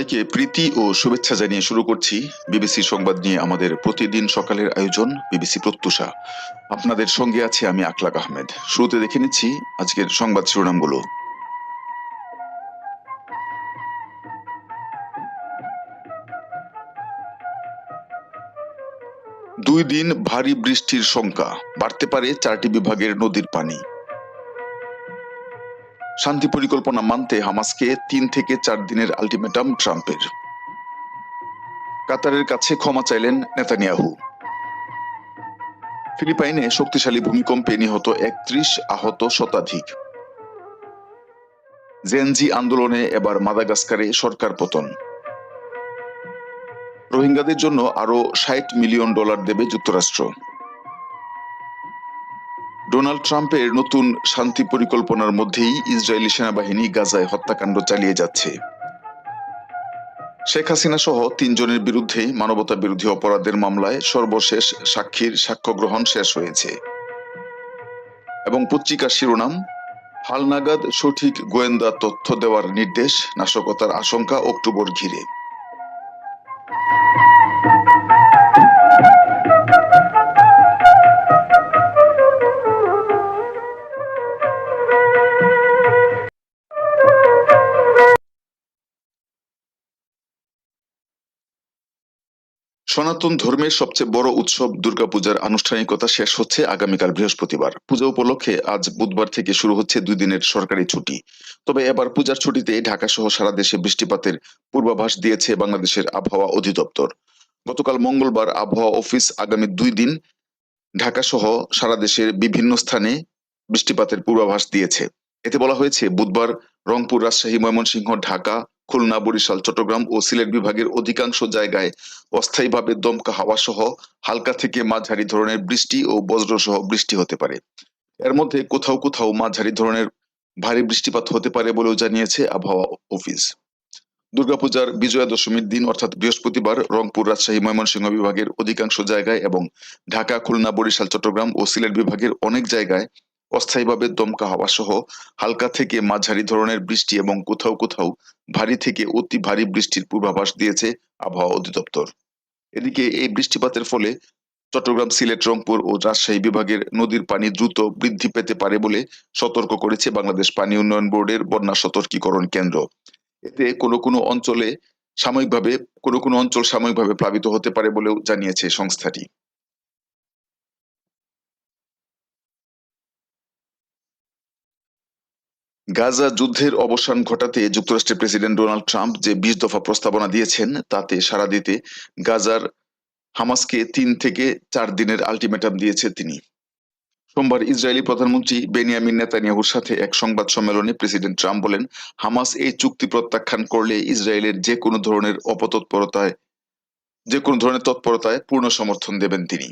সবাইকে প্রীতি ও শুভেচ্ছা জানিয়ে শুরু করছি বিবিসি সংবাদ নিয়ে আমাদের প্রতিদিন সকালের আয়োজন বিবিসি প্রত্যুষা। আপনাদের সঙ্গে আছি আমি আকলাক আহমেদ। শুরুতে দেখে নিচ্ছি আজকের সংবাদ শিরোনামগুলো। দুই দিন ভারী বৃষ্টির শঙ্কা, বাড়তে পারে চারটি বিভাগের নদীর পানি। শান্তি পরিকল্পনা মানতে হামাসকে তিন থেকে চার দিনের আলটিমেটাম ট্রাম্পের। কাতারের কাছে ক্ষমা চাইলেন নেতানিয়াহু। ফিলিপাইনে শক্তিশালী ভূমিকম্পে নিহত একত্রিশ আহত শতাধিক। জেনজি আন্দোলনে এবার মাদাগাস্কারে সরকার পতন। রোহিঙ্গাদের জন্য আরও ষাট মিলিয়ন ডলার দেবে যুক্তরাষ্ট্র। ডোনাল্ড ট্রাম্পের নতুন শান্তি পরিকল্পনার মধ্যেই ইসরায়েলি সেনাবাহিনী গাজায় হত্যাকাণ্ড চালিয়ে যাচ্ছে। শেখ হাসিনা সহ তিনজনের বিরুদ্ধে মানবতা বিরোধী অপরাধের মামলায় সর্বশেষ সাক্ষীর সাক্ষ্য গ্রহণ শেষ হয়েছে। এবং পত্রিকার শিরোনাম, হালনাগাদ সঠিক গোয়েন্দা তথ্য দেওয়ার নির্দেশ, নাশকতার আশঙ্কা অক্টোবর ঘিরে। সনাতন ধর্মের সবচেয়ে বড় উৎসব দুর্গাপূজার আনুষ্ঠানিকতা শেষ হচ্ছে আগামীকাল বৃহস্পতিবার। পূজা উপলক্ষে আজ বুধবার থেকে শুরু হচ্ছে দুই দিনের সরকারি ছুটি। তবে এবার পূজার ছুটিতে ঢাকা সহ সারা দেশে বৃষ্টিপাতের পূর্বাভাস দিয়েছে বাংলাদেশের আবহাওয়া অধিদপ্তর। গতকাল মঙ্গলবার আবহাওয়া অফিস আগামী দুই দিন ঢাকা সহ সারা দেশের বিভিন্ন স্থানে বৃষ্টিপাতের পূর্বাভাস দিয়েছে। এতে বলা হয়েছে, বুধবার রংপুর, রাজশাহী, ময়মনসিংহ, ঢাকা খুলনা, বরিশাল, চট্টগ্রাম ও সিলেট বিভাগের অধিকাংশ জায়গায় অস্থায়ীভাবে দমকা হাওয়া সহ হালকা থেকে মাঝারি ধরনের বৃষ্টি ও বজ্র সহ বৃষ্টি হতে পারে। এর মধ্যে কোথাও কোথাও মাঝারি ধরনের ভারী বৃষ্টিপাত হতে পারে বলেও জানিয়েছে আবহাওয়া অফিস। দুর্গাপূজার বিজয়া দশমীর দিন অর্থাৎ বৃহস্পতিবার রংপুর রাজশাহী ময়মনসিংহ বিভাগের অধিকাংশ জায়গায় এবং ঢাকা, খুলনা, বরিশাল, চট্টগ্রাম ও সিলেট বিভাগের অনেক জায়গায় অস্থায়ীভাবে দমকা হাওয়া সহ হালকা থেকে মাঝারি ধরনের বৃষ্টি এবং কোথাও কোথাও ভারী থেকে অতি ভারী বৃষ্টির পূর্বাভাস দিয়েছে আবহাওয়া অধিদপ্তর। এদিকে এই বৃষ্টিপাতের ফলে চট্টগ্রাম, সিলেট, রংপুর ও রাজশাহী বিভাগের নদীর পানি দ্রুত বৃদ্ধি পেতে পারে বলে সতর্ক করেছে বাংলাদেশ পানি উন্নয়ন বোর্ডের বন্যা সতর্কীকরণ কেন্দ্র। এতে কোনো কোনো অঞ্চলে সাময়িকভাবে, কোনো কোনো অঞ্চল সাময়িকভাবে প্লাবিত হতে পারে বলেও জানিয়েছে সংস্থাটি। গাজা যুদ্ধের অবসান ঘটাতে যুক্তরাষ্ট্রের প্রেসিডেন্ট ডোনাল্ড ট্রাম্প যে বিশ দফা প্রস্তাবনা দিয়েছেন, তাতে সাড়া দিতে গাজার হামাসকে তিন থেকে চার দিনের আলটিমেটাম দিয়েছে তিনি। সোমবার ইসরায়েলি প্রধানমন্ত্রী বেনিয়ামিন নেতানিয়াহুর সাথে এক সংবাদ সম্মেলনে প্রেসিডেন্ট ট্রাম্প বলেন, হামাস এই চুক্তি প্রত্যাখ্যান করলে ইসরায়েলের যে কোনো ধরনের অপতৎপরতায়, যে কোনো ধরনের তৎপরতায় পূর্ণ সমর্থন দেবেন তিনি।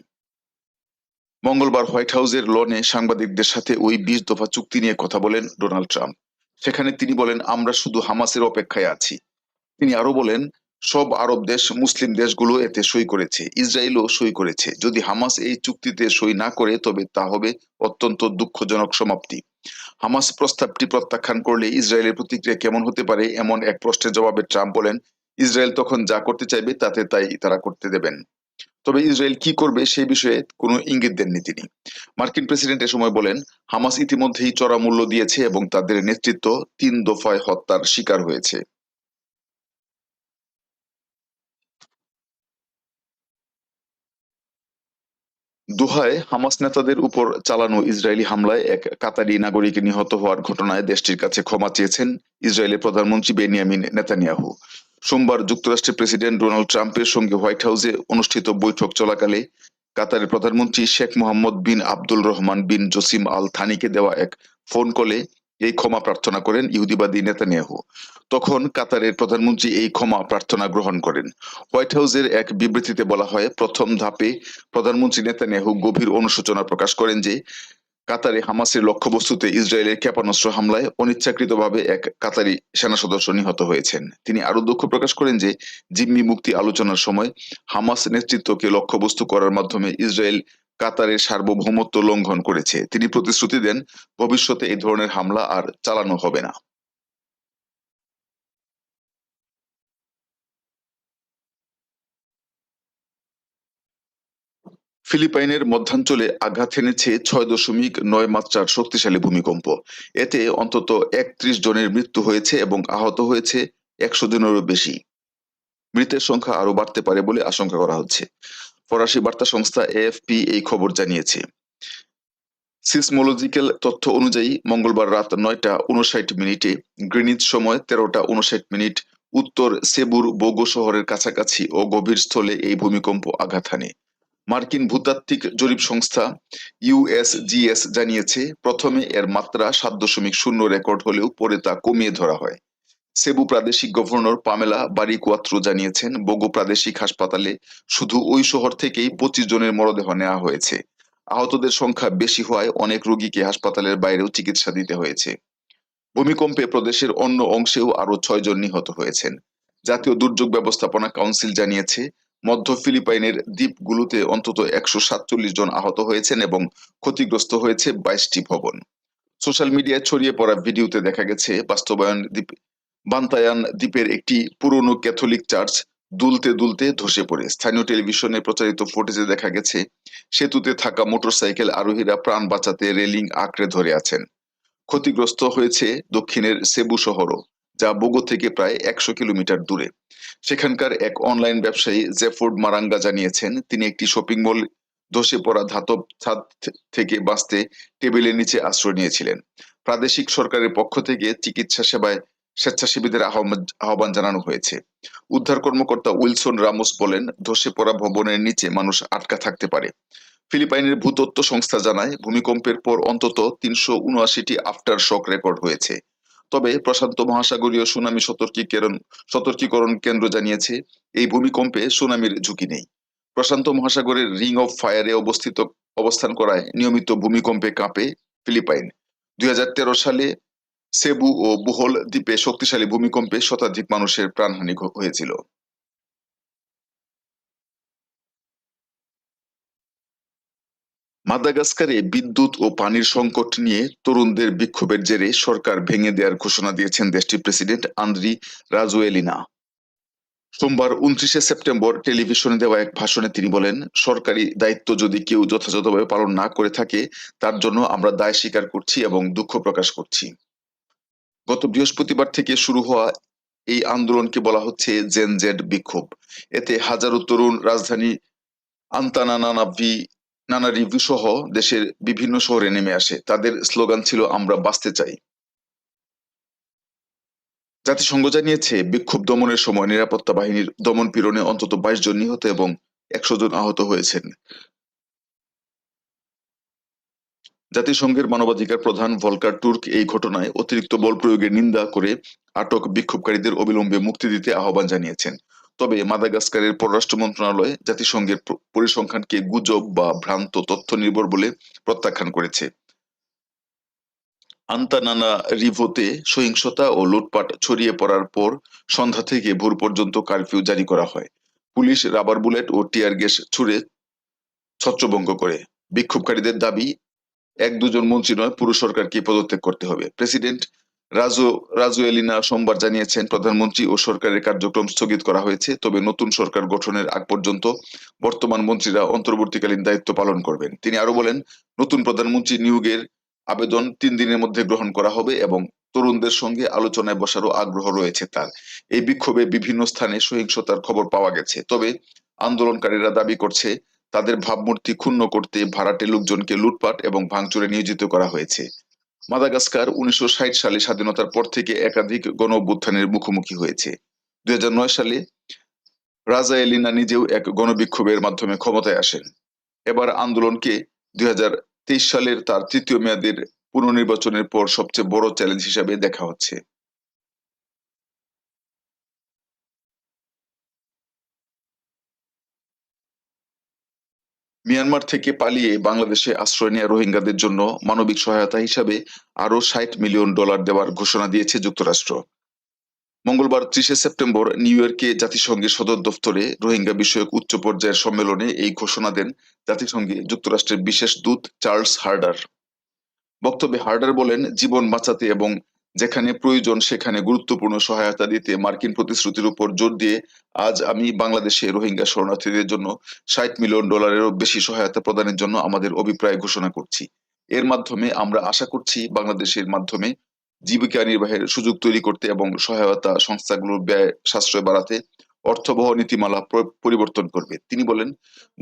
মঙ্গলবার হোয়াইট হাউসের লনে সাংবাদিকদের সাথে ওই বিশ দফা চুক্তি নিয়ে কথা বলেন ডোনাল্ড ট্রাম্প। সেখানে তিনি বলেন, আমরা শুধু হামাসের অপেক্ষায় আছি। তিনি আরও বলেন, সব আরব দেশ, মুসলিম দেশগুলো এতে সই করেছে, ইসরায়েলও সই করেছে। যদি হামাস এই চুক্তিতে সই না করে, তবে তা হবে অত্যন্ত দুঃখজনক সমাপ্তি। হামাস প্রস্তাবটি প্রত্যাখ্যান করলে ইসরায়েলের প্রতিক্রিয়া কেমন হতে পারে এমন এক প্রশ্নের জবাবে ট্রাম্প বলেন, ইসরায়েল তখন যা করতে চাইবে, তাতে তাই তারা করতে দেবেন। তবে ইসরায়েল কি করবে সেই বিষয়ে কোনো ইঙ্গিত দেননি তিনি। মার্কিন প্রেসিডেন্ট এ সময় বলেন, হামাস ইতিমধ্যেই চড়া মূল্য দিয়েছে এবং তাদের নেতৃত্ব তিন দফায় হত্যার শিকার হয়েছে। দোহায় হামাস নেতাদের উপর চালানো ইসরায়েলি হামলায় এক কাতারি নাগরিক নিহত হওয়ার ঘটনায় দেশটির কাছে ক্ষমা চেয়েছেন ইসরায়েলের প্রধানমন্ত্রী বেনিয়ামিন নেতানিয়াহু। সোমবার যুক্তরাষ্ট্রের প্রেসিডেন্ট ডোনাল্ড ট্রাম্পের সঙ্গে হোয়াইট হাউসে অনুষ্ঠিত বৈঠক চলাকালে কাতারের প্রধানমন্ত্রী শেখ মোহাম্মদ বিন আব্দুল রহমান বিন জসিম আল থানিকে দেওয়া এক ফোন কলে এই ক্ষমা প্রার্থনা করেন ইহুদিবাদী নেতানিয়াহু। তখন কাতারের প্রধানমন্ত্রী এই ক্ষমা প্রার্থনা গ্রহণ করেন। হোয়াইট হাউসের এক বিবৃতিতে বলা হয়, প্রথম ধাপে প্রধানমন্ত্রী নেতানিয়াহু গভীর অনুশোচনা প্রকাশ করেন যে কাতারে হামাসের লক্ষ্যবস্তুতে ইসরায়েলের ক্ষেপণাস্ত্র হামলায় অনিচ্ছাকৃতভাবে এক কাতারি সেনা সদস্য নিহত হয়েছেন। তিনি আরও দুঃখ প্রকাশ করেন যে জিম্মি মুক্তি আলোচনার সময় হামাস নেতৃত্বকে লক্ষ্যবস্তু করার মাধ্যমে ইসরায়েল কাতারের সার্বভৌমত্ব লঙ্ঘন করেছে। তিনি প্রতিশ্রুতি দেন, ভবিষ্যতে এই ধরনের হামলা আর চালানো হবে না। ফিলিপাইনের মধ্যাঞ্চলে আঘাত এনেছে ছয় দশমিক নয় মাত্রার শক্তিশালী ভূমিকম্প। এতে অন্তত একত্রিশ জনের মৃত্যু হয়েছে এবং আহত হয়েছে একশো জনেরও বেশি। মৃতের সংখ্যা আরও বাড়তে পারে বলে আশঙ্কা করা হচ্ছে। ফরাসি বার্তা সংস্থা এএফপি এই খবর জানিয়েছে। সিসমোলজিক্যাল তথ্য অনুযায়ী মঙ্গলবার রাত নয়টা উনষাট মিনিটে গ্রিনিজ সময় তেরোটা উনষাট মিনিট উত্তর সেবুর বোগো শহরের কাছাকাছি ও গভীর স্থলে এই ভূমিকম্প আঘাত হানে। মার্কিন ভূতাত্ত্বিক জরিপ সংস্থা ইউএসজিএস জানিয়েছে, প্রথমে এর মাত্রা সাত দশমিক শূন্য রেকর্ড হলেও পরে তা কমিয়ে ধরা হয়। সেবু প্রাদেশিক গভর্নর পামেলা বারিকুয়াত্রো জানিয়েছেন, বোগো প্রাদেশিক হাসপাতালে শুধু ওই শহর থেকেই পঁচিশ জনের মরদেহ নেওয়া হয়েছে। আহতদের সংখ্যা বেশি হওয়ায় অনেক রোগীকে হাসপাতালের বাইরেও চিকিৎসা দিতে হয়েছে। ভূমিকম্পে প্রদেশের অন্য অংশেও আরও ছয় জন নিহত হয়েছেন। জাতীয় দুর্যোগ ব্যবস্থাপনা কাউন্সিল জানিয়েছে মধ্য ফিলিপাইনের দ্বীপগুলোতে অন্তত একশো সাতচল্লিশ জন আহত হয়েছেন এবং ক্ষতিগ্রস্ত হয়েছে বাইশটি ভবন। সোশ্যাল মিডিয়ায় ছড়িয়ে পড়া ভিডিওতে দেখা গেছে, বাস্তবায়ন দ্বীপ, বান্তায়ান দ্বীপের একটি পুরনো ক্যাথলিক চার্চ দুলতে দুলতে ধসে পড়ে। স্থানীয় টেলিভিশনে প্রচারিত ফুটেজে দেখা গেছে, সেতুতে থাকা মোটরসাইকেল আরোহীরা প্রাণ বাঁচাতে রেলিং আঁকড়ে ধরে আছেন। ক্ষতিগ্রস্ত হয়েছে দক্ষিণের সেবু শহরও। যা বোগো থেকে প্রায় একশো কিলোমিটার দূরে। সেখানকার এক অনলাইন ব্যবসায়ী জেফোর্ড মারাঙ্গা জানিয়েছেন, তিনি একটি শপিং মল ধসে পড়া ধাতব ছাদ থেকে বাঁচতে টেবিলের নিচে আশ্রয় নিয়েছিলেন। প্রাদেশিক সরকারের পক্ষ থেকে চিকিৎসা সেবায় স্বেচ্ছাসেবীদের আহ্বান জানানো হয়েছে। উদ্ধার কর্মকর্তা উইলসন রামোস বলেন, ধসে পড়া ভবনের নিচে মানুষ আটকা থাকতে পারে। ফিলিপাইনের ভূতত্ত্ব সংস্থা জানায়, ভূমিকম্পের পর অন্তত তিনশো উনআশিটি আফটার শক রেকর্ড হয়েছে। তবে প্রশান্ত মহাসাগরীয় সুনামি সতর্কীকরণ সতর্কীকরণ কেন্দ্র জানিয়েছে, এই ভূমিকম্পে সুনামির ঝুঁকি নেই। প্রশান্ত মহাসাগরের রিং অফ ফায়ারে অবস্থিত অবস্থান করায় নিয়মিত ভূমিকম্পে কাঁপে ফিলিপাইন। দুই হাজার তেরো সালে সেবু ও বুহল দ্বীপে শক্তিশালী ভূমিকম্পে শতাধিক মানুষের প্রাণহানি হয়েছিল। মাদাগাস্কারে বিদ্যুৎ ও পানির সংকট নিয়ে তরুণদের বিক্ষোভের জেরে সরকার ভেঙে দেওয়ার ঘোষণা দিয়েছেন দেশটির প্রেসিডেন্ট আন্দ্রি রাজুয়েলিনা। সোমবার উনত্রিশে সেপ্টেম্বর টেলিভিশনে দেওয়া এক ভাষণে তিনি বলেন, সরকারি দায়িত্ব যদি কেউ যথাযথভাবে পালন না করে থাকে, তার জন্য আমরা দায় স্বীকার করছি এবং দুঃখ প্রকাশ করছি। গত বৃহস্পতিবার থেকে শুরু হওয়া এই আন্দোলনকে বলা হচ্ছে জেন জেড বিক্ষোভ। এতে হাজারো তরুণ রাজধানী আন্তানানাভি নানা রিভিউ সহ দেশের বিভিন্ন শহরে নেমে আসে। তাদের স্লোগান ছিল, আমরা বাঁচতে চাই। জাতিসংঘ জানিয়েছে, বিক্ষোভ দমনের সময় নিরাপত্তা বাহিনীর দমন পীড়নে অন্তত বাইশ জন নিহত এবং একশো জন আহত হয়েছেন। জাতিসংঘের মানবাধিকার প্রধান ভলকার তুর্ক এই ঘটনায় অতিরিক্ত বল প্রয়োগের নিন্দা করে আটক বিক্ষোভকারীদের অবিলম্বে মুক্তি দিতে আহ্বান জানিয়েছেন। তবে মাদাগাস্কারের পররাষ্ট্র মন্ত্রণালয় জাতিসংঘের পরিসংখ্যানকে গুজব বা ভ্রান্ত তথ্য নির্ভর বলে প্রত্যাখ্যান করেছে। আন্তানানা রিভোতে সহিংসতা ও লুটপাট ছড়িয়ে পড়ার পর সন্ধ্যা থেকে ভোর পর্যন্ত কারফিউ জারি করা হয়। পুলিশ রাবার বুলেট ও টিয়ার গ্যাস ছুড়ে ছত্রভঙ্গ করে। বিক্ষোভকারীদের দাবি, এক দুজন মন্ত্রী নয়, পুরো সরকারকে পদত্যাগ করতে হবে। প্রেসিডেন্ট রাজু রাজু এলিনা সোমবার জানিয়েছেন, প্রধানমন্ত্রী ও সরকারের কার্যক্রম স্থগিত করা হয়েছে, তবে নতুন সরকার গঠনের আগ পর্যন্ত বর্তমান মন্ত্রীরা অন্তর্বর্তীকালীন দায়িত্ব পালন করবেন। তিনি আরও বলেন, নতুন প্রধানমন্ত্রী নিয়োগের আবেদন তিন দিনের মধ্যে গ্রহণ করা হবে এবং তরুণদের সঙ্গে আলোচনায় বসারও আগ্রহ রয়েছে তার। এই বিক্ষোভে বিভিন্ন স্থানে সহিংসতার খবর পাওয়া গেছে, তবে আন্দোলনকারীরা দাবি করছে, তাদের ভাবমূর্তি ক্ষুণ্ণ করতে ভাড়াটে লোকজনকে লুটপাট এবং ভাঙচুরে নিয়োজিত করা হয়েছে। মাদাগাস্কার উনিশশো ষাট সালে স্বাধীনতার পর থেকে একাধিক গণ অভ্যুত্থানের মুখোমুখি হয়েছে। দুই হাজার নয় সালে রাজা এলিনা নিজেও এক গণবিক্ষোভের মাধ্যমে ক্ষমতায় আসেন। এবার আন্দোলনকে দুই হাজার তেইশ সালের তার তৃতীয় মেয়াদের পুনর্নির্বাচনের পর সবচেয়ে বড় চ্যালেঞ্জ হিসাবে দেখা হচ্ছে। মিয়ানমার থেকে পালিয়ে বাংলাদেশে আশ্রয় নেওয়া রোহিঙ্গাদের জন্য মানবিক সহায়তা হিসাবে আরও ষাট মিলিয়ন ডলার দেওয়ার ঘোষণা দিয়েছে যুক্তরাষ্ট্র। মঙ্গলবার ত্রিশে সেপ্টেম্বর নিউ ইয়র্কে জাতিসংঘের সদর দফতরে রোহিঙ্গা বিষয়ক উচ্চ পর্যায়ের সম্মেলনে এই ঘোষণা দেন জাতিসংঘে যুক্তরাষ্ট্রের বিশেষ দূত চার্লস হার্ডার। বক্তব্যে হার্ডার বলেন, জীবন বাঁচাতে এবং যেখানে প্রয়োজন, সেখানে গুরুত্বপূর্ণ সহায়তা দিতে মার্কিন প্রতিশ্রুতির উপর জোর দিয়ে আজ আমি বাংলাদেশে রোহিঙ্গা শরণার্থীদের জন্য ষাট মিলিয়ন ডলারেরও বেশি সহায়তা প্রদানের জন্য আমাদের অভিপ্রায় ঘোষণা করছি। এর মাধ্যমে আমরা আশা করছি বাংলাদেশের মাধ্যমে জীবিকা নির্বাহের সুযোগ তৈরি করতে এবং সহায়তা সংস্থাগুলোর ব্যয়, সাশ্রয় বাড়াতে অর্থবহ নীতিমালা পরিবর্তন করবে। তিনি বলেন,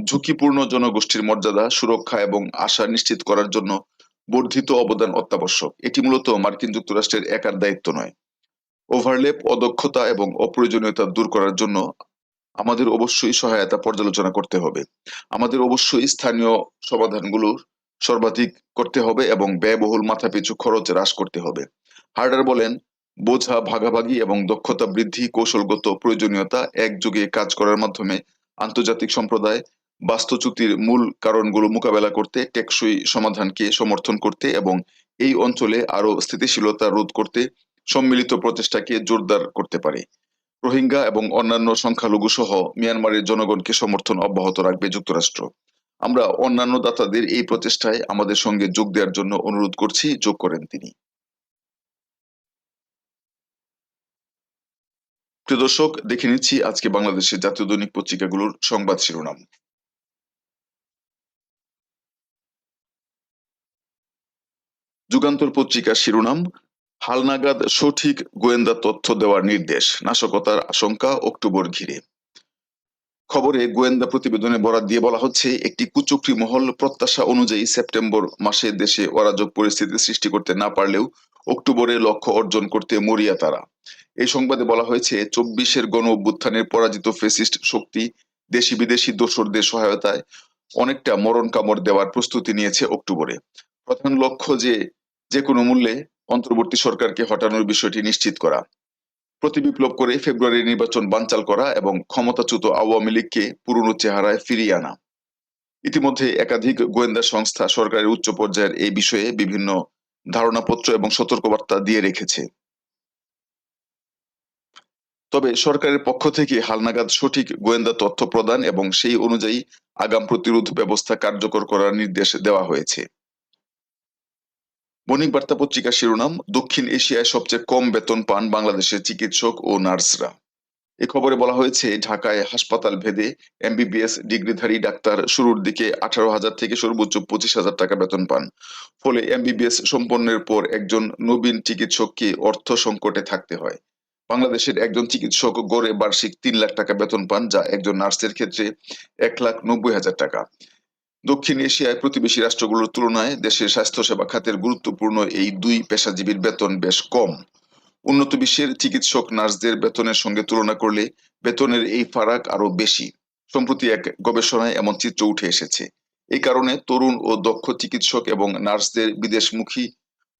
ঝুঁকিপূর্ণ জনগোষ্ঠীর মর্যাদা, সুরক্ষা এবং আশা নিশ্চিত করার জন্য বর্ধিত অবদান অত্যাবশ্যক। এটি মূলত মার্কিন যুক্তরাষ্ট্রের একার দায়িত্ব নয়। ওভারলেপ অদক্ষতা এবং অপ্রয়োজনীয়তা দূর করার জন্য আমাদের অবশ্যই সহায়তা পর্যালোচনা করতে হবে। আমাদের অবশ্যই স্থানীয় সমাধানগুলোর সর্বাধিক করতে হবে এবং ব্যয়বহুল মাথাপিছু খরচ হ্রাস করতে হবে। হার্ডার বলেন, বোঝা, ভাগাভাগি এবং দক্ষতা বৃদ্ধি কৌশলগত প্রয়োজনীয়তা একযোগে কাজ করার মাধ্যমে আন্তর্জাতিক সম্প্রদায় বাস্তুচ্যুতির মূল কারণগুলো মোকাবেলা করতে, টেকসই সমাধানকে সমর্থন করতে এবং এই অঞ্চলে আরও স্থিতিশীলতা রোধ করতে সম্মিলিত প্রচেষ্টাকে জোরদার করতে পারে। রোহিঙ্গা এবং অন্যান্য সংখ্যালঘু সহ মিয়ানমারের জনগণকে সমর্থন অব্যাহত রাখবে যুক্তরাষ্ট্র। আমরা অন্যান্য দাতাদের এই প্রচেষ্টায় আমাদের সঙ্গে যোগ দেওয়ার জন্য অনুরোধ করছি, যোগ করেন তিনি। প্রিয় দর্শক, দেখে নিচ্ছি আজকে বাংলাদেশের জাতীয় দৈনিক পত্রিকাগুলোর সংবাদ শিরোনাম। যুগান্তর পত্রিকার শিরোনাম হালনাগাদ সঠিক গোয়েন্দা তথ্য দেওয়ার নির্দেশ, নাশকতার আশঙ্কা অক্টোবর ঘিরে। খবরে গোয়েন্দা প্রতিবেদনে বরাদ দিয়ে বলা হচ্ছে, একটি কুচক্রি মহল প্রত্যাশা অনুযায়ী সেপ্টেম্বর মাসে দেশে অরাজক পরিস্থিতি সৃষ্টি করতে না পারলেও অক্টোবরে লক্ষ্য অর্জন করতে মরিয়া তারা। এই সংবাদে বলা হয়েছে, চব্বিশের গণ অভ্যুত্থানের পরাজিত ফেসিস্ট শক্তি দেশি বিদেশি দোসরদের সহায়তায় অনেকটা মরণ কামড় দেওয়ার প্রস্তুতি নিয়েছে অক্টোবরে। প্রধান লক্ষ্য যে যে কোনো মূল্যে অন্তর্বর্তী সরকারকে হটানোর বিষয়টি নিশ্চিত করা। প্রতি বিপ্লব করে ফেব্রুয়ারি নির্বাচন বানচাল করা এবং ক্ষমতাচ্যুত আওয়ামী লীগকে পুরনো চেহারায় ফিরিয়ে আনা। ইতিমধ্যে একাধিক গোয়েন্দা সংস্থা সরকারের উচ্চ পর্যায়ের এই বিষয়ে বিভিন্ন ধারণাপত্র এবং সতর্কবার্তা দিয়ে রেখেছে। তবে সরকারের পক্ষ থেকে হালনাগাদ সঠিক গোয়েন্দা তথ্য প্রদান এবং সেই অনুযায়ী আগাম প্রতিরোধ ব্যবস্থা কার্যকর করার নির্দেশ দেওয়া হয়েছে। বণিক বার্তা পত্রিকার শিরোনাম, দক্ষিণ এশিয়ায় সবচেয়ে কম বেতন পান বাংলাদেশের চিকিৎসক ও নার্সরা। এ খবরে বলা হয়েছে, ঢাকায় হাসপাতাল ভেদে এমবিবিএস ডিগ্রিধারী ডাক্তার শুরুর দিকে আঠারো হাজার থেকে সর্বোচ্চ পঁচিশ হাজার টাকা বেতন পান। ফলে এমবিবিএস সম্পন্নের পর একজন নবীন চিকিৎসককে অর্থ সংকটে থাকতে হয়। বাংলাদেশের একজন চিকিৎসক গড়ে বার্ষিক তিন লাখ টাকা বেতন পান, যা একজন নার্সের ক্ষেত্রে এক লাখ নব্বই হাজার টাকা। দক্ষিণ এশিয়ায় প্রতিবেশী রাষ্ট্রগুলোর তুলনায় দেশের স্বাস্থ্যসেবা খাতের গুরুত্বপূর্ণ এই দুই পেশাজীবীর বেতন বেশ কম। উন্নত বিশ্বের চিকিৎসক, নার্সদের বেতনের সঙ্গে তুলনা করলে বেতনের এই ফারাক আরও বেশি। সম্প্রতি এক গবেষণায় এমন চিত্র উঠে এসেছে। এই কারণে তরুণ ও দক্ষ চিকিৎসক এবং নার্সদের বিদেশমুখী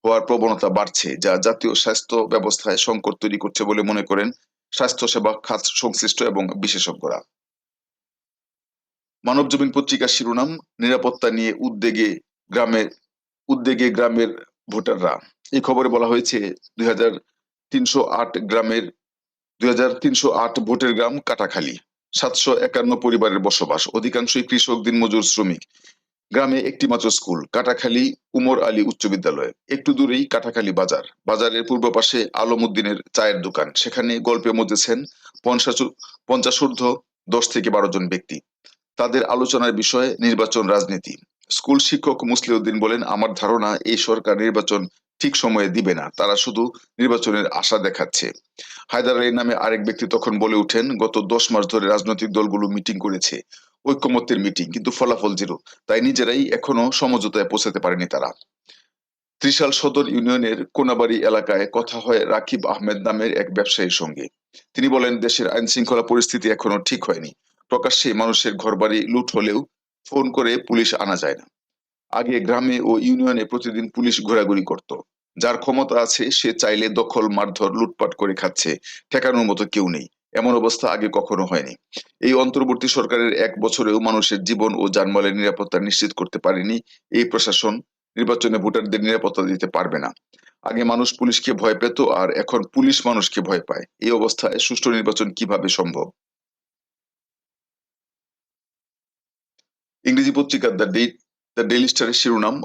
হওয়ার প্রবণতা বাড়ছে, যা জাতীয় স্বাস্থ্য ব্যবস্থায় সংকট তৈরি করছে বলে মনে করেন স্বাস্থ্যসেবা খাত সংশ্লিষ্ট এবং বিশেষজ্ঞরা। মানবজমিন পত্রিকার শিরোনাম, নিরাপত্তা নিয়ে উদ্বেগে গ্রামের উদ্বেগে গ্রামের ভোটাররা। এই খবরে বলা হয়েছে, দুই হাজার তিনশো আট গ্রামের, দুই হাজার তিনশো আট ভোটের গ্রাম কাটাখালী। সাতশো একান্ন পরিবারের বসবাস, অধিকাংশই কৃষক, দিনমজুর, শ্রমিক। গ্রামে একটি মাত্র স্কুল, কাটাখালী উমর আলী উচ্চ বিদ্যালয়। একটু দূরেই কাটাখালী বাজার। বাজারের পূর্ব পাশে আলমউদ্দিনের চায়ের দোকান। সেখানে গল্পে মজেছেন ঊর্ধ্ব দশ থেকে বারো জন ব্যক্তি। তাদের আলোচনার বিষয় নির্বাচন রাজনীতি। স্কুল শিক্ষক মুসলিউদ্দিন বলেন, আমার ধারণা, এই সরকার নির্বাচন ঠিক সময়ে দিবে না। তারা শুধু নির্বাচনের আশা দেখাচ্ছে। হায়দার আলীর নামে আরেক ব্যক্তি তখন বলে ওঠেন, গত দশ মাস ধরে রাজনৈতিক দলগুলো মিটিং করেছে। ঐক্যমত্যের মিটিং, কিন্তু ফলাফল জিরো। তাই নিজেরাই এখনও সমঝোতায় পৌঁছাতে পারেনি তারা। ত্রিশাল সদর ইউনিয়নের কোনাবাড়ি এলাকায় কথা হয় রাকিব আহমেদ নামের এক ব্যবসায়ীর সঙ্গে। তিনি বলেন, দেশের আইন শৃঙ্খলা পরিস্থিতি এখনও ঠিক হয়নি। প্রকাশ্যে মানুষের ঘরবাড়ি লুট হলেও ফোন করে পুলিশ আনা যায় না। আগে গ্রামে ও ইউনিয়নে প্রতিদিন পুলিশ ঘোরাঘুরি করত। যার ক্ষমতা আছে, সে চাইলে দখল, মারধর, লুটপাট করে খাচ্ছে। ঠেকানোর মতো কেউ নেই। এমন অবস্থা আগে কখনো হয়নি। এই অন্তর্বর্তী সরকারের এক বছরেও মানুষের জীবন ও জানমালের নিরাপত্তা নিশ্চিত করতে পারেনি। এই প্রশাসন নির্বাচনে ভোটারদের নিরাপত্তা দিতে পারবে না। আগে মানুষ পুলিশকে ভয় পেত, আর এখন পুলিশ মানুষকে ভয় পায়। এই অবস্থায় সুষ্ঠু নির্বাচন কীভাবে সম্ভব? ইংরেজি পত্রিকা দ্য ডে দ্য ডেইলি স্টারের শিরোনাম,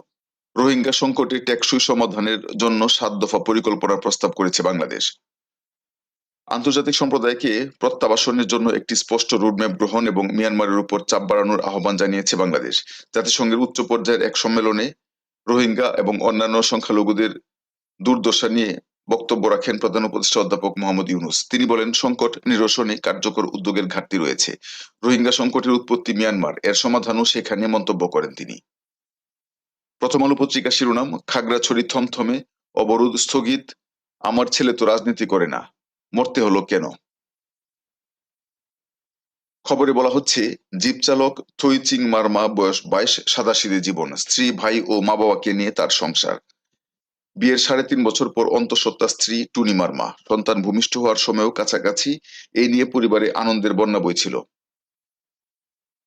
রোহিঙ্গা সংকটে টেকসই সমাধানের জন্য সাত দফা পরিকল্পনার প্রস্তাব করেছে বাংলাদেশ। আন্তর্জাতিক সম্প্রদায়কে প্রত্যাবাসনের জন্য একটি স্পষ্ট রোডম্যাপ গ্রহণ এবং মিয়ানমারের উপর চাপ বাড়ানোর আহ্বান জানিয়েছে বাংলাদেশ। জাতিসংঘের উচ্চ পর্যায়ের এক সম্মেলনে রোহিঙ্গা এবং অন্যান্য সংখ্যালঘুদের দুর্দশা নিয়ে বক্তব্য রাখেন প্রধান উপদেষ্টা অধ্যাপক মোহাম্মদ ইউনুস। তিনি বলেন, সংকট নিরসনে কার্যকর উদ্যোগের ঘাটতি রয়েছে। রোহিঙ্গা সংকটের উৎপত্তি মিয়ানমার। এর সমাধানও সেখানে মন্তব্য করেন তিনি। প্রথম আলো পত্রিকা শিরোনাম, খাগড়াছড়ি থমথমে, অবরোধ স্থগিত, আমার ছেলে তো রাজনীতি করে না, মরতে হলো কেন? খবরে বলা হচ্ছে, জিপ চালক চিং মারমা বয়স বাইশ সাদাশিদে জীবন, স্ত্রী, ভাই ও মা বাবাকে নিয়ে তার সংসার। বিয়ের সাড়ে তিন বছর পর অন্তঃসত্ত্বা স্ত্রী টুনি মার্মা সন্তান ভূমিষ্ঠ হওয়ার সময়ও কাছাকাছি, এই নিয়ে পরিবারে আনন্দের বন্যা বইছিল।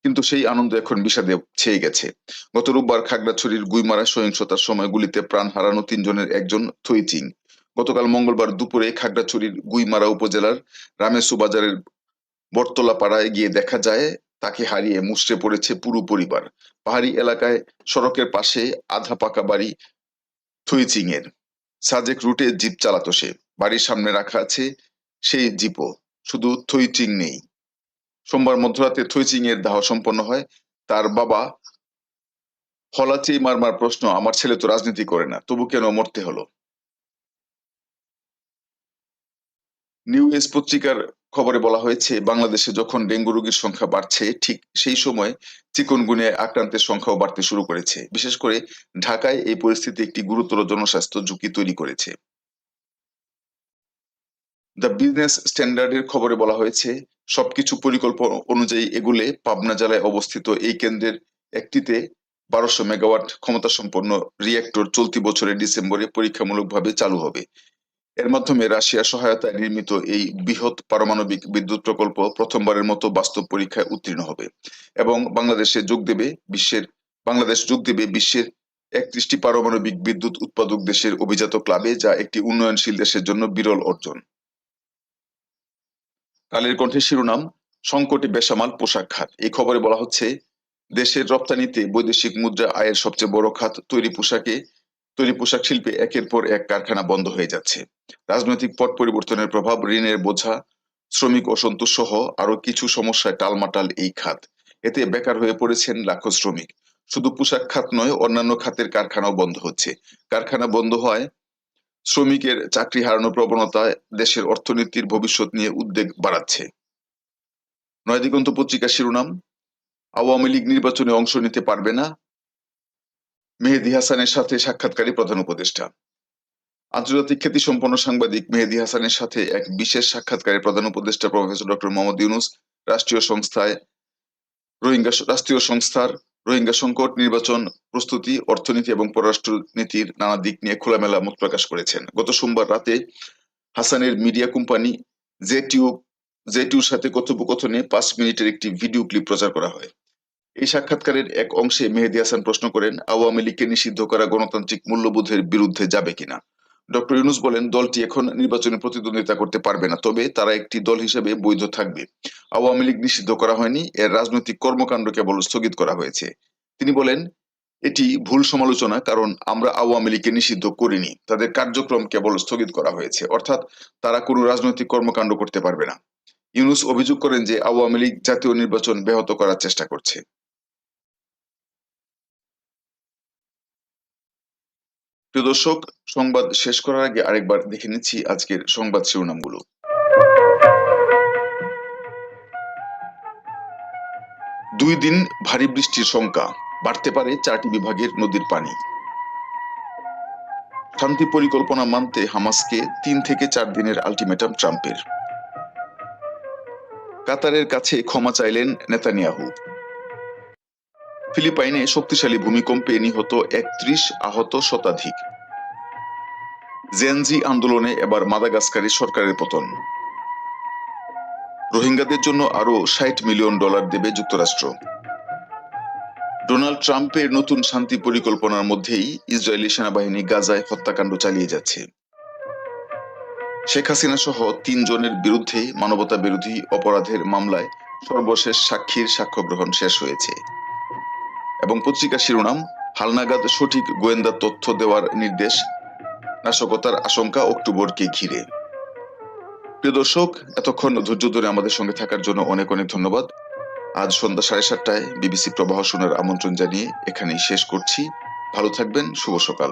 কিন্তু সেই আনন্দ এখন বিষাদে ছেয়ে গেছে। গত রোববার খাগড়াছড়ির গুইমারা সহিংসতার সময় গুলিতে প্রাণ হারানো তিনজনের একজন থইচিং। গতকাল মঙ্গলবার দুপুরে খাগড়াছড়ির গুইমারা উপজেলার রামেসু বাজারের বটতলা পাড়ায় গিয়ে দেখা যায়, তাকে হারিয়ে মুষড়ে পড়েছে পুরো পরিবার। পাহাড়ি এলাকায় সড়কের পাশে আধা পাকা বাড়ি থুইচিং এর সাজেক রুটে জিপ চালাতো সে। বাড়ির সামনে রাখা আছে সেই জিপও। শুধু থুইচিং নেই। সোমবার মধ্যরাতে থুইচিং এর দাহ সম্পন্ন হয়। তার বাবা হলাচেই মারমার প্রশ্ন, আমার ছেলে তো রাজনীতি করে না, তবু কেন মরতে হলো? নিউ এজ পত্রিকার খবরে বলা হয়েছে, বাংলাদেশে যখন ডেঙ্গু রোগীর সংখ্যা বাড়ছে, ঠিক সেই সময় চিকনগুনিয়ায় আক্রান্তের সংখ্যাও বাড়তে শুরু করেছে। বিশেষ করে ঢাকায় এই পরিস্থিতি একটি গুরুতর জনস্বাস্থ্য ঝুঁকি তৈরি করেছে। দ্য বিজনেস স্ট্যান্ডার্ডের খবরে বলা হয়েছে, সবকিছু পরিকল্পনা অনুযায়ী এগুলে পাবনা জেলায় অবস্থিত এই কেন্দ্রের একটিতে বারোশো মেগাওয়াট ক্ষমতা সম্পন্ন রিয়েক্টর চলতি বছরের ডিসেম্বরে পরীক্ষামূলকভাবে চালু হবে। এর মাধ্যমে রাশিয়ার সহায়তায় নির্মিত এই বৃহৎ পারমাণবিক বিদ্যুৎ প্রকল্প প্রথমবারের মতো বাস্তব পরীক্ষায় উত্তীর্ণ হবে এবং বাংলাদেশে যোগ দেবে বিশ্বের, বাংলাদেশ যোগ দেবে বিশ্বের একত্রিশটি পারমাণবিক বিদ্যুৎ উৎপাদক দেশের অভিজাত ক্লাবে, যা একটি উন্নয়নশীল দেশের জন্য বিরল অর্জন। কালের কণ্ঠের শিরোনাম, সংকটে বেসামাল পোশাক খাত এই খবরে বলা হচ্ছে, দেশের রপ্তানিতে বৈদেশিক মুদ্রা আয়ের সবচেয়ে বড় খাত তৈরি পোশাকে তৈরি পোশাক শিল্পে একের পর এক কারখানা বন্ধ হয়ে যাচ্ছে। রাজনৈতিক পট পরিবর্তনের প্রভাব, ঋণের বোঝা, শ্রমিক অসন্তোষ সহ আরও কিছু সমস্যায় টালমাটাল এই খাত। এতে বেকার হয়ে পড়েছেন লাখো শ্রমিক। শুধু পোশাক খাত নয়, অন্যান্য খাতের কারখানাও বন্ধ হচ্ছে। কারখানা বন্ধ হয় শ্রমিকের চাকরি হারানোর প্রবণতা দেশের অর্থনীতির ভবিষ্যৎ নিয়ে উদ্বেগ বাড়াচ্ছে। নয়দিগন্ত পত্রিকা শিরোনাম, আওয়ামী লীগ নির্বাচনে অংশ নিতে পারবে না মেহেদি হাসানের সাথে সাক্ষাৎকারী প্রধান উপদেষ্টা। আন্তর্জাতিক খ্যাতিসম্পন্ন সাংবাদিক মেহেদি হাসানের সাথে এক বিশেষ সাক্ষাৎকারে প্রধান উপদেষ্টা প্রফেসর ডক্টর মোহাম্মদ ইউনুস রাষ্ট্রীয় সংস্থায় রোহিঙ্গা রাষ্ট্রীয় সংস্থার রোহিঙ্গা সংকট নির্বাচন প্রস্তুতি, অর্থনীতি এবং পররাষ্ট্র নীতির নানা দিক নিয়ে খোলামেলা মত প্রকাশ করেছেন। গত সোমবার রাতে হাসানের মিডিয়া কোম্পানি জেটিউ, জেটিউর সাথে কথোপকথনে পাঁচ মিনিটের একটি ভিডিও ক্লিপ প্রচার করা হয়। এই সাক্ষাৎকারের এক অংশে মেহেদি হাসান প্রশ্ন করেন, আওয়ামী লীগকে নিষিদ্ধ করা গণতান্ত্রিক মূল্যবোধের বিরুদ্ধে যাবে কিনা? ডক্টর ইউনুস বলেন, দলটি এখন নির্বাচনে প্রতিদ্বন্দ্বিতা করতে পারবে না, তবে তারা একটি দল হিসেবে বৈধ থাকবে। আওয়ামী লীগ নিষিদ্ধ করা হয়নি, এর রাজনৈতিক কর্মকাণ্ড কেবল স্থগিত করা হয়েছে। তিনি বলেন, এটি ভুল সমালোচনা, কারণ আমরা আওয়ামী লীগকে নিষিদ্ধ করিনি। তাদের কার্যক্রম কেবল স্থগিত করা হয়েছে, অর্থাৎ তারা কোনো রাজনৈতিক কর্মকাণ্ড করতে পারবে না। ইউনুস অভিযোগ করেন যে আওয়ামী লীগ জাতীয় নির্বাচন ব্যাহত করার চেষ্টা করছে। প্রিয় দর্শক, সংবাদ শেষ করার আগে আরেকবার দেখে নিচ্ছি আজকের সংবাদ শিরোনামগুলো। দুই দিন ভারী বৃষ্টির শঙ্কা, বাড়তে পারে চারটি বিভাগের নদীর পানি। শান্তি পরিকল্পনা মানতে হামাসকে তিন থেকে চার দিনের আলটিমেটাম ট্রাম্পের। কাতারের কাছে ক্ষমা চাইলেন নেতানিয়াহু। ফিলিপাইনে শক্তিশালী ভূমিকম্পে নিহত একত্রিশ আহত শতাধিক। জেনজি আন্দোলনে এবার মাদাগাস্কারের সরকারের পতন। রোহিঙ্গাদের জন্য আরও ষাট মিলিয়ন ডলার দেবে যুক্তরাষ্ট্র। ডোনাল্ড ট্রাম্পের নতুন শান্তি পরিকল্পনার মধ্যেই ইসরায়েলি সেনাবাহিনী গাজায় হত্যাকাণ্ড চালিয়ে যাচ্ছে। শেখ হাসিনা সহ তিনজনের বিরুদ্ধে মানবতা বিরোধী অপরাধের মামলায় সর্বশেষ সাক্ষীর সাক্ষ্য গ্রহণ শেষ হয়েছে। এবং পত্রিকা শিরোনাম হালনাগাদ সঠিক গোয়েন্দা তথ্য দেওয়ার নির্দেশ, নাশকতার আশঙ্কা অক্টোবরকে ঘিরে। প্রিয় দর্শক, এতক্ষণ ধৈর্য ধরে আমাদের সঙ্গে থাকার জন্য অনেক অনেক ধন্যবাদ। আজ সন্ধ্যা সাড়ে সাতটায় বিবিসি প্রবাহ শোনার আমন্ত্রণ জানিয়ে এখানেই শেষ করছি। ভালো থাকবেন, শুভ সকাল।